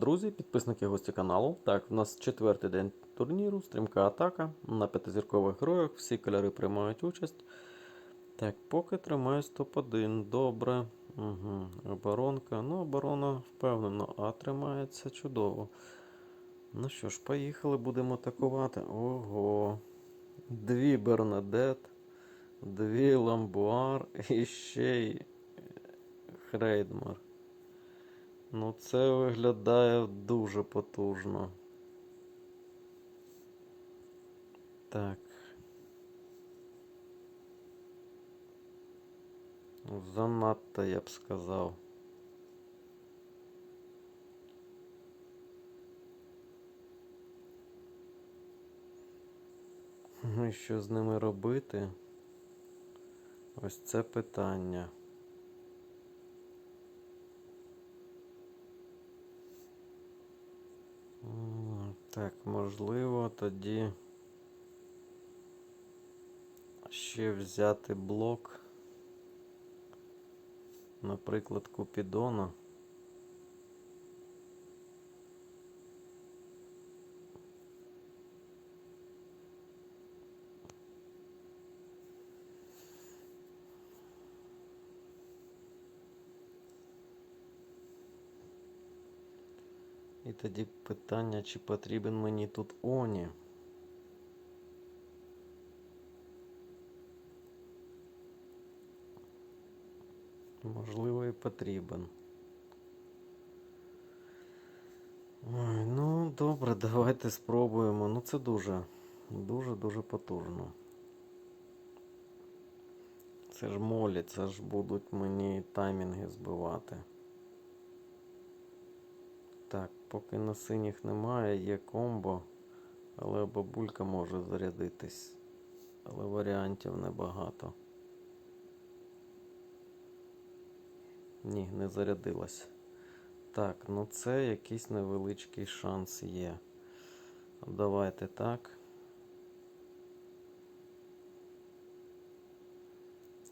друзі, підписники гості каналу. Так, в нас четвертий день турніру, стрімка атака на п'ятизіркових героях. Всі кольори приймають участь. Так, поки тримаюсь топ-1. Добре. Угу. Оборонка. Ну, оборона впевнено, а тримається чудово. Ну що ж, поїхали, будемо атакувати. Ого. Дві Бернадет, дві Ламбуар і ще й Хрейдмар. Ну, це виглядає дуже потужно. Так. Занадто я б сказав. Ну і що з ними робити? Ось це питання. Так, можливо, тоді ще взяти блок, наприклад, Купідона. І тоді питання, чи потрібен мені тут Оні. Можливо, і потрібен. Ой, ну, добре, давайте спробуємо. Ну, це дуже, дуже-дуже потужно. Це ж молі, це ж будуть мені таймінги збивати. Так, поки на синіх немає, є комбо, але бабулька може зарядитись. Але варіантів небагато. Ні, не зарядилась. Так, ну це якийсь невеличкий шанс є. Давайте так.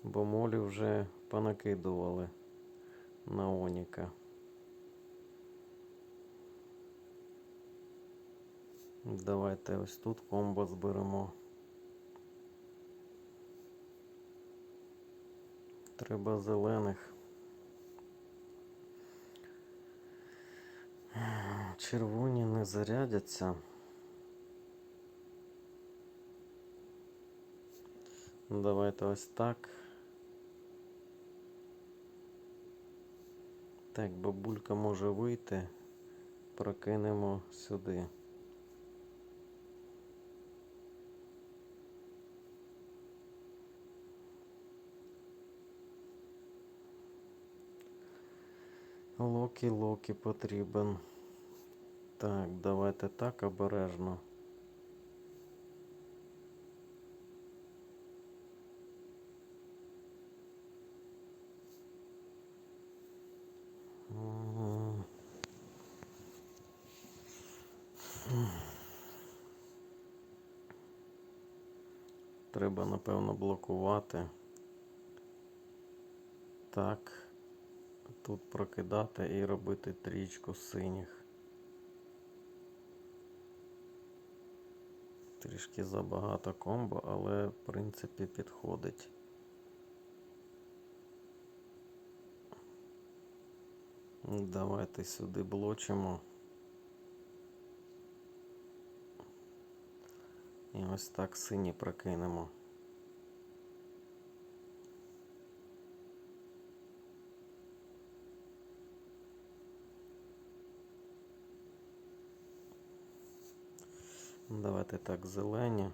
Бо молі вже понакидували на Оніка. Давайте ось тут комбо зберемо. Треба зелених. Червоні не зарядяться. Давайте ось так. Так, бабулька може вийти. Прокинемо сюди. Локі, локі потрібен. Так, давайте так обережно. Треба, напевно, блокувати. Так тут прокидати і робити трічку синіх. Трішки забагато комбо, але в принципі підходить. Давайте сюди блочимо. І ось так сині прокинемо. Давайте так, зелені.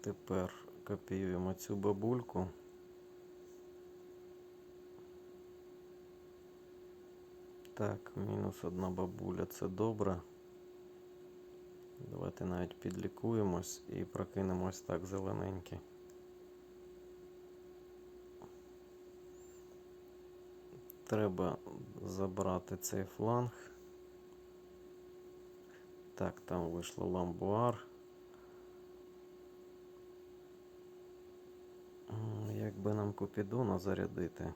Тепер копіюємо цю бабульку. Так, мінус одна бабуля, це добре. Давайте навіть підлікуємось і прокинемось так зелененькі. Треба забрати цей фланг. Так, там вийшло ламбуар. М, Як би нам Купідона зарядити?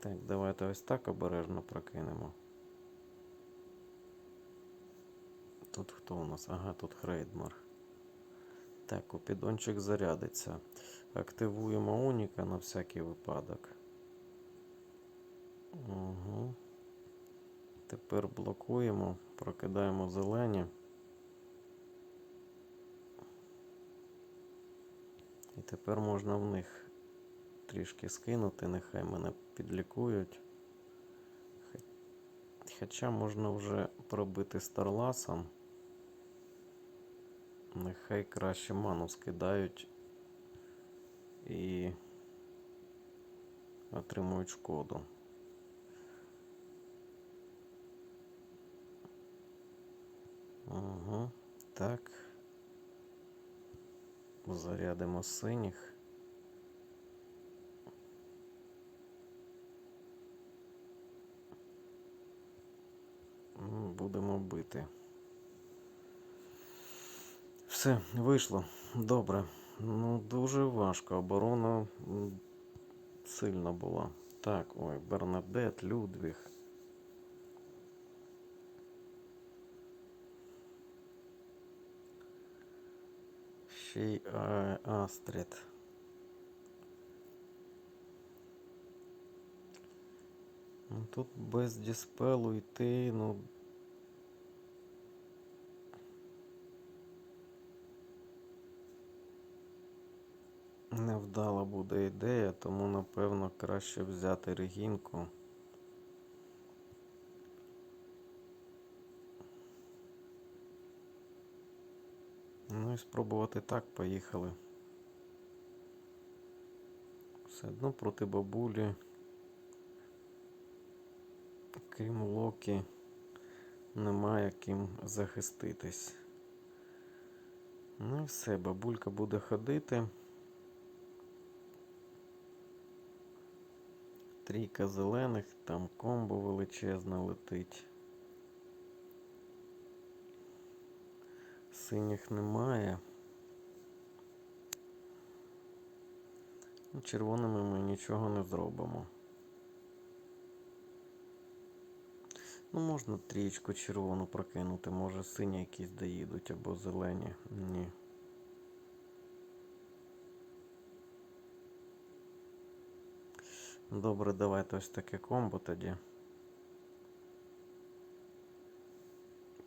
Так, давайте ось так обережно прокинемо. Тут хто у нас? Ага, тут Хрейдмар. Так, купідончик зарядиться. Активуємо Уніка на всякий випадок. Угу. Тепер блокуємо, прокидаємо зелені. І тепер можна в них трішки скинути, нехай мене підлікують. Хоча можна вже пробити старласом. Нехай краще ману скидають і отримують шкоду. Угу. Так. Зарядимо синіх. Будемо бити. Все, вийшло. Добре. Ну, дуже важко. Оборона сильна була. Так, ой, Бернадет, Людвіг. Ще Астрид. Ну, тут без діспелу йти, ну. Невдала буде ідея, тому напевно краще взяти регінку. І спробувати так, поїхали. Все одно проти бабулі. Крім Локі, немає ким захиститись. Ну і все, бабулька буде ходити. Трійка зелених, там комбо величезне летить. Синіх немає. Ну, Червоними ми нічого не зробимо. Ну, можна трієчку червону прокинути, може сині якісь доїдуть або зелені. Ні. Добре, давайте ось таке комбо тоді.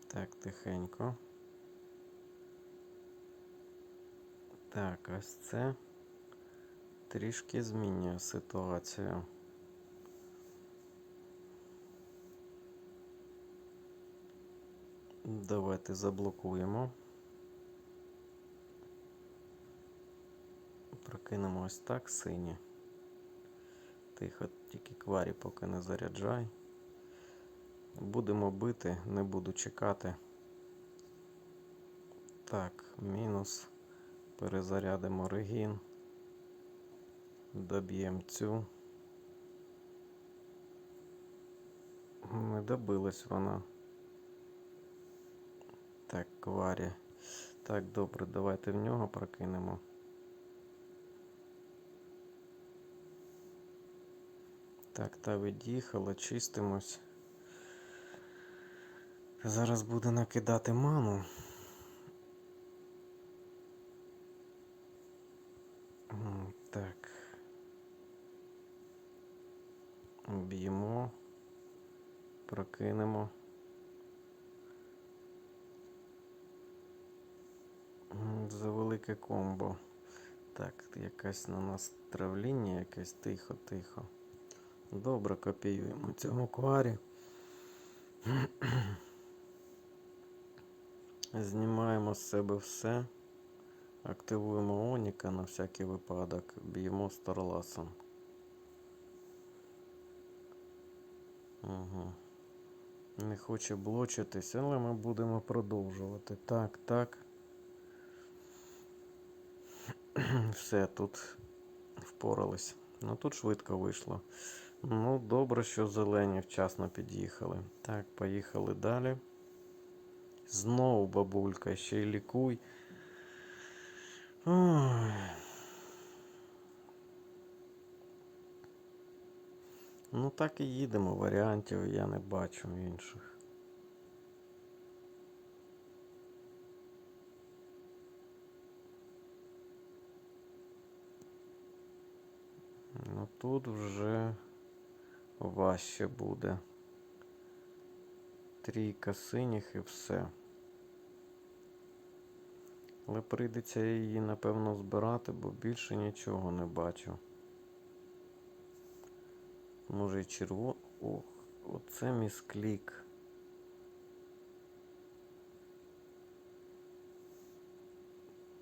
Так, тихенько. Так, ось це трішки змінює ситуацію. Давайте заблокуємо. Прокинемо ось так сині. Тихо, тільки кварі поки не заряджай. Будемо бити, не буду чекати. Так, мінус. Перезарядимо регін. Доб'ємо цю. Не добилась вона. Так, кварі. Так, добре, давайте в нього прокинемо. Так, та від'їхала, чистимось. Зараз буде накидати ману. М, Так. Б'ємо. Прокинемо. За велике комбо. Так, якась на нас травління, якесь тихо-тихо. Добре копіюємо цього кварі. Знімаємо з себе все. Активуємо Оніка на всякий випадок. Б'ємо Старласом. Угу. Не хоче блочитись, але ми будемо продовжувати. Так, так. Все, тут впорались. Ну тут швидко вийшло. Ну, добре, що зелені вчасно під'їхали. Так, поїхали далі. Знову бабулька, ще й лікуй. Ой. Ну так і їдемо, варіантів я не бачу інших. Ну тут вже важче буде. Трійка синіх і все. Але прийдеться її, напевно, збирати, бо більше нічого не бачу. Може і черво... Ох, оце місклік.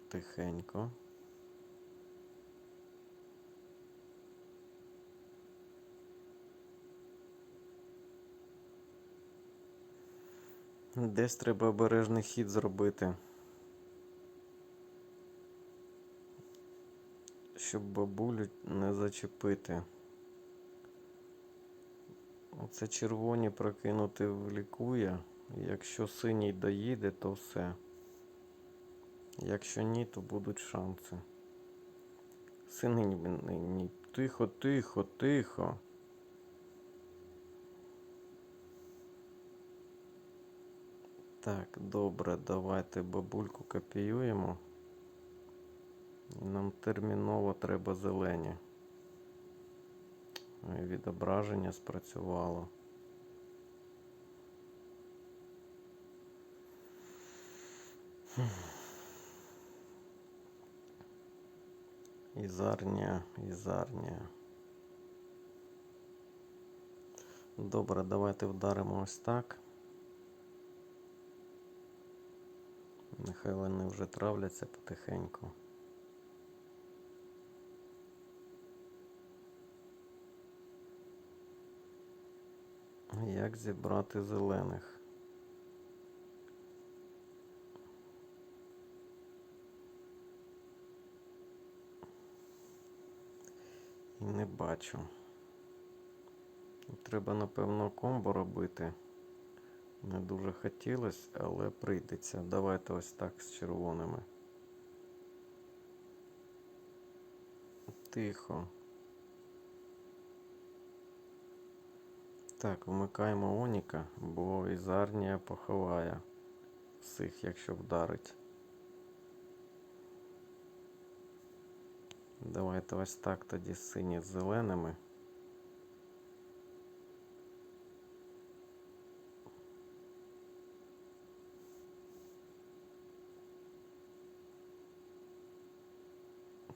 Тихенько. Десь треба обережний хід зробити. Щоб бабулю не зачепити. Оце червоні прокинути влікує. Якщо синій доїде, то все. Якщо ні, то будуть шанси. Синій ні, ні. Тихо, тихо, тихо. Так, добре, давайте бабульку копіюємо. Нам терміново треба зелені. Ой, Відображення спрацювало. Ізарня, ізарня. Добре, давайте вдаримо ось так. Нехай вони вже травляться потихеньку. Як зібрати зелених? І не бачу. Треба, напевно, комбо робити. Не дуже хотілося, але прийдеться. Давайте ось так з червоними. Тихо. Так, вмикаємо Оніка, бо Ізарнія поховає всіх, якщо вдарить. Давайте ось так тоді сині з зеленими.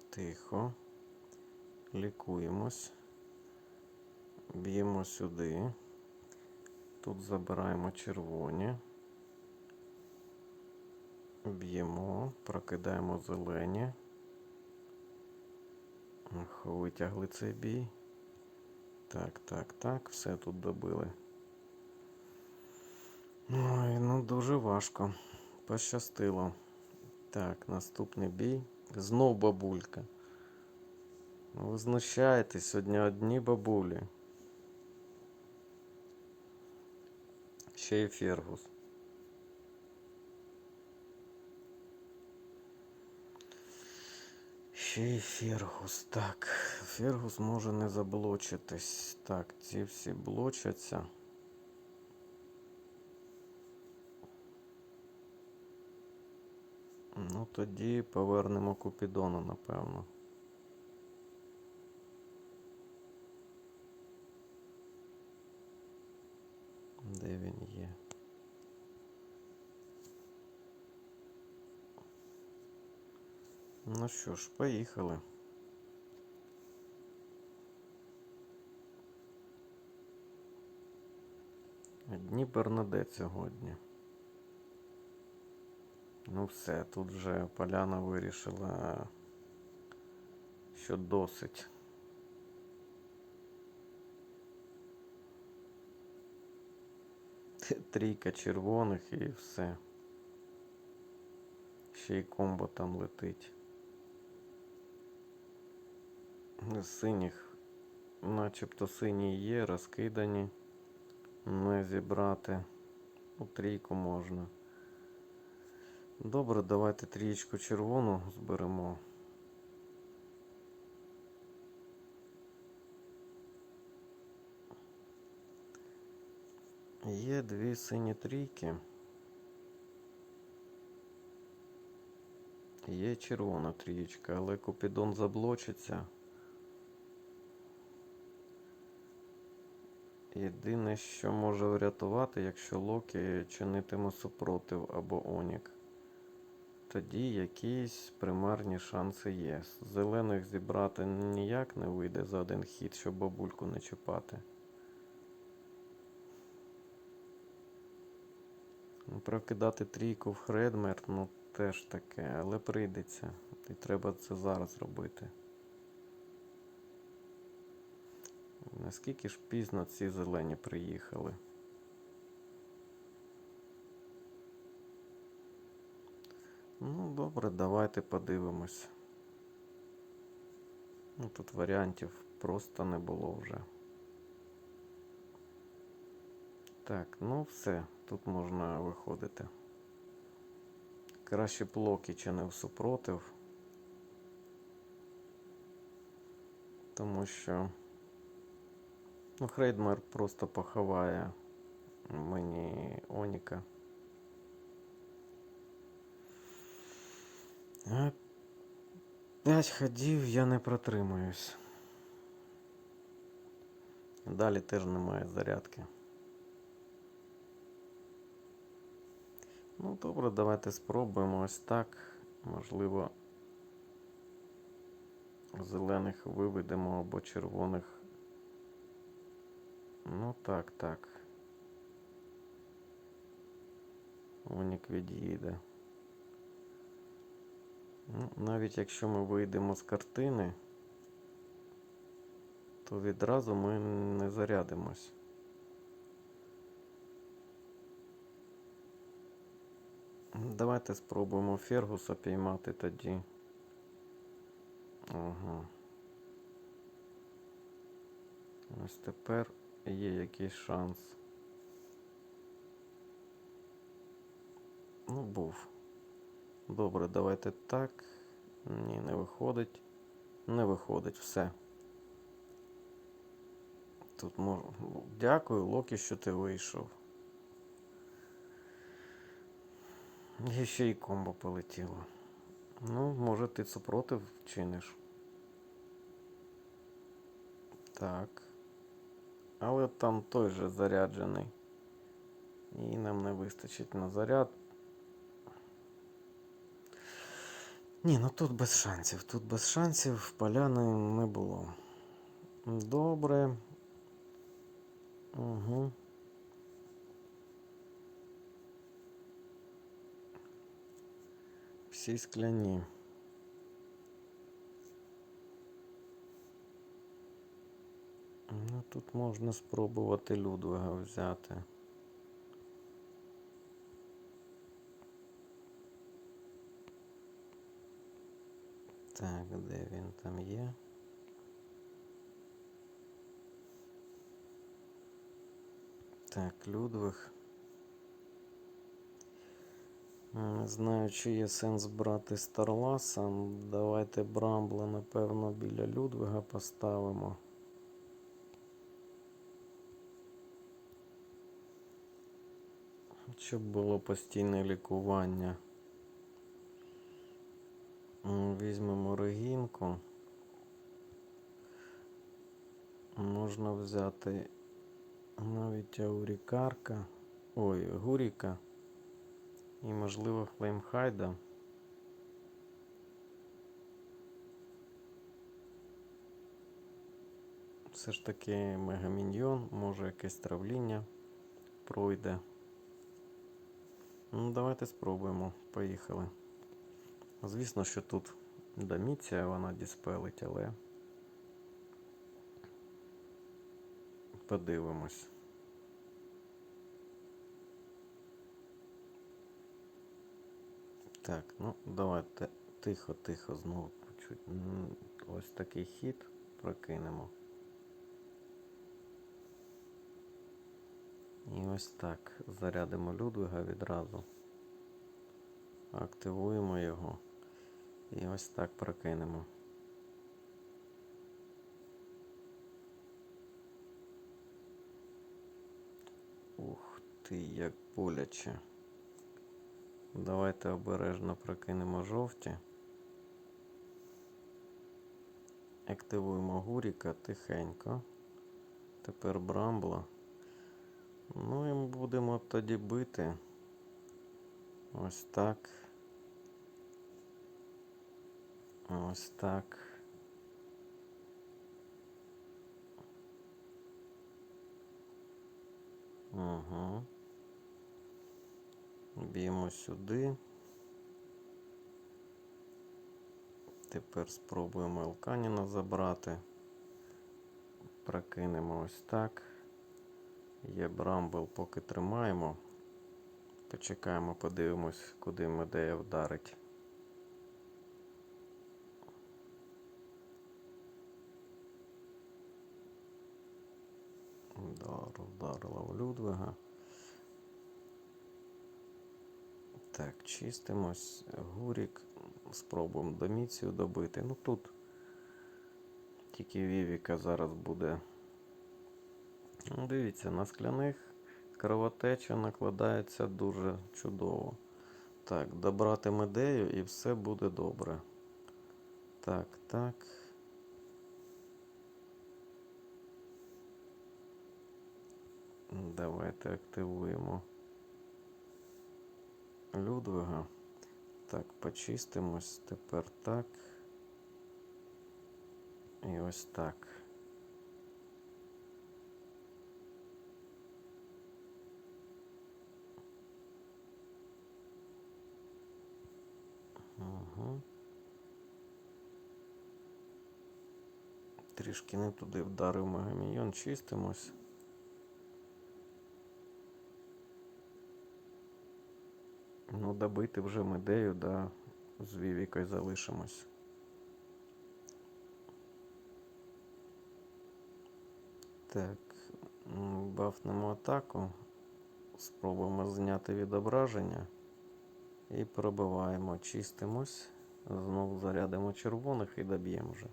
Тихо. Лікуємось. Б'ємо сюди. Тут забираємо червоні. Б'ємо, прокидаємо зелені. Витягли цей бій. Так, так, так, все тут добили. Ой, ну дуже важко. Пощастило. Так, наступний бій. Знов бабулька. Ви знущаєтесь сьогодні одні бабулі. Ще й Фергус. Ще й Фергус. Так, Фергус може не заблочитись. Так, ці всі блочаться. Ну, тоді повернемо Купідона, напевно. Де він є? Ну що ж, поїхали. Дні Бернадет сьогодні. Ну все, тут вже поляна вирішила, що досить. Трійка червоних і все. Ще й комбо там летить. З Синіх, начебто сині є, розкидані. Не зібрати. У трійку можна. Добре, давайте трієчку червону зберемо. Є дві сині трійки. Є червона трієчка, але Купідон заблочиться. Єдине, що може врятувати, якщо Локі чинитиме супротив або Онік. Тоді якісь примарні шанси є. Зелених зібрати ніяк не вийде за один хід, щоб бабульку не чіпати. Прокидати трійку в Хредмер, ну теж таке, але прийдеться. І треба це зараз робити. Наскільки ж пізно ці зелені приїхали? Ну, добре, давайте подивимось. Ну, тут варіантів просто не було вже. Так, ну все, тут можна виходити. Краще б Локі чинив супротив. Тому що ну, Хрейдмер просто поховає мені Оніка. П'ять ходів я не протримуюсь. Далі теж немає зарядки. Ну, добре, давайте спробуємо ось так. Можливо, зелених виведемо або червоних. Ну так, так. Онік від'їде. Ну, навіть якщо ми вийдемо з картини, то відразу ми не зарядимось. Давайте спробуємо Фергуса піймати тоді. Ага. Ось тепер є якийсь шанс. Ну, був. Добре, давайте так. Ні, не виходить. Не виходить, все. Тут можу. Дякую, Локі, що ти вийшов. І ще й комбо полетіло. Ну, може ти супротив чиниш. Так. Але там той же заряджений. І нам не вистачить на заряд. Ні, ну тут без шансів. Тут без шансів поляни не було. Добре. Угу. Всі скляні. Ну, тут можна спробувати Людвига взяти. Так, де він там є? Так, Людвиг. Не знаю, чи є сенс брати Старласа. Давайте Брамбла, напевно, біля Людвига поставимо. Щоб було постійне лікування. Візьмемо регінку. Можна взяти навіть аурікарка. Ой, гуріка. І, можливо, флеймхайда. Все ж таки мегаміньйон, може якесь травління пройде. Ну, давайте спробуємо. Поїхали. Звісно, що тут доміція вона діспелить, але подивимось. Так, ну давайте тихо-тихо знову почуть. Ось такий хід прокинемо. І ось так. Зарядимо Людвига відразу. Активуємо його. І ось так прокинемо. Ух ти, як боляче. Давайте обережно прокинемо жовті. Активуємо гуріка тихенько. Тепер брамбла. Ну і ми будемо тоді бити. Ось так. Ось так. Угу. Б'ємо сюди. Тепер спробуємо Елканіна забрати. Прокинемо ось так. Є Брамбл, поки тримаємо. Почекаємо, подивимось, куди Медея вдарить. Удар, вдарила в Людвига. Так, чистимось. Гурік. Спробуємо доміцію добити. Ну тут тільки Вівіка зараз буде. Ну, Дивіться, на скляних кровотеча накладається дуже чудово. Так, добрати медею і все буде добре. Так, так. Давайте активуємо Людвига. Так, почистимось. Тепер так. І ось так. Трішки не туди вдарив Мегамійон, чистимось. Ну, добити вже медею, да, з Вівікою залишимось. Так, бафнемо атаку. Спробуємо зняти відображення. І пробиваємо, чистимось. Знову зарядимо червоних і доб'ємо вже.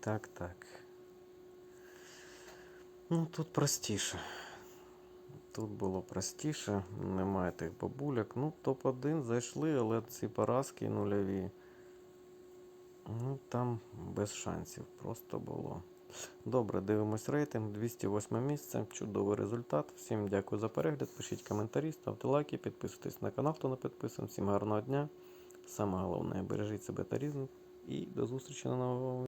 Так, так. Ну, тут простіше. Тут було простіше, немає тих бабуляк. Ну, топ-1 зайшли, але ці поразки нульові. Ну, там без шансів просто було. Добре, дивимось рейтинг. 208 місце. Чудовий результат. Всім дякую за перегляд. Пишіть коментарі, ставте лайки, підписуйтесь на канал, хто не підписаний. Всім гарного дня. Саме головне, бережіть себе та різних. І до зустрічі на новому.